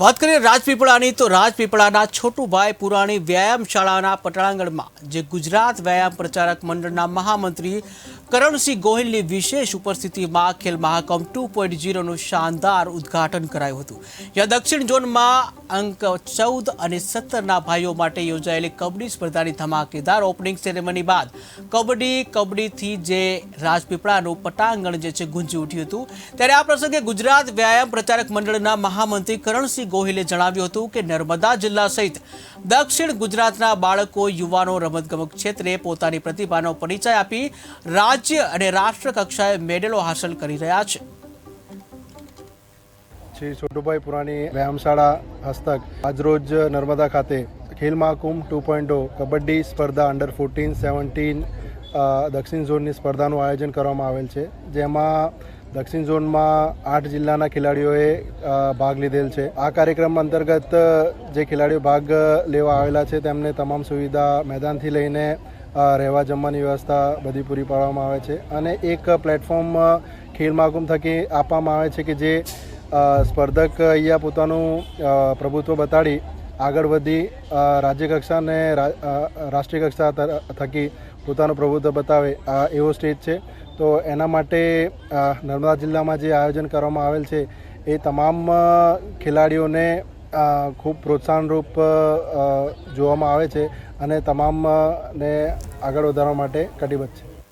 વાત કરીએ રાજપીપળાની, તો રાજપીપળાના છોટુભાઈ પુરાણી વ્યાયામ શાળાના પટાંગણમાં જે ગુજરાત વ્યાયામ પ્રચારક મંડળના મહામંત્રી કરણસિંહ ગોહિલની વિશેષ ઉપસ્થિતિમાં ખેલ મહાકુંભ ટુ પોઈન્ટ ઝીરોનું શાનદાર ઉદ્ઘાટન કરાયું હતું. જ્યાં દક્ષિણ ઝોનમાં અંક ચૌદ અને સત્તરના ભાઈઓ માટે યોજાયેલી કબડ્ડી સ્પર્ધાની ધમાકેદાર ઓપનિંગ સેરેમની બાદ, કબડ્ડી કબડ્ડીથી જે રાજપીપળાનું પટાંગણ જે છે ગુંજી ઉઠ્યું હતું, ત્યારે આ પ્રસંગે ગુજરાત વ્યાયામ પ્રચારક મંડળના મહામંત્રી કરણસિંહ ગોહિલે જણાવ્યું હતું કે નર્મદા જિલ્લા સહિત દક્ષિણ ગુજરાતના બાળકો, યુવાનો, રમતગમત ક્ષેત્રે પોતાની પ્રતિભાનો પરિચય આપી રાજ્ય અને રાષ્ટ્ર કક્ષાએ મેડલો હાંસલ કરી રહ્યા છે. શ્રી છોટુભાઈ પુરાણી વ્યાયામશાળા હસ્તક. આજરોજ નર્મદા ખાતે ખેલ મહાકુંભ ટુ પોઈન્ટ કબડ્ડી સ્પર્ધા અંડર ફોર્ટીન સેવન્ટીન દક્ષિણ ઝોનની સ્પર્ધાનું આયોજન કરવામાં આવેલ છે. જેમાં દક્ષિણ ઝોનમાં આઠ જિલ્લાના ખેલાડીઓએ ભાગ લીધેલ છે. આ કાર્યક્રમ અંતર્ગત જે ખેલાડીઓ ભાગ લેવા આવેલા છે, તેમને તમામ સુવિધા મેદાનથી લઈને રહેવા જમવાની વ્યવસ્થા બધી પૂરી પાડવામાં આવે છે. અને એક પ્લેટફોર્મ ખેલ મહાકુંભ થકી આપવામાં આવે છે કે જે સ્પર્ધક અહીંયા પોતાનું પ્રભુત્વ બતાડી આગળ વધી અ, રાજ્ય કક્ષાને રાષ્ટ્રીય કક્ષા થકી પોતાનું પ્રભુત્વ બતાવે આ એવો સ્ટેજ છે. તો એના માટે નર્મદા જિલ્લામાં જે આયોજન કરવામાં આવેલ છે એ તમામ ખેલાડીઓને ખૂબ પ્રોત્સાહનરૂપ જોવામાં આવે છે અને તમામને આગળ વધારવા માટે કટિબદ્ધ છે.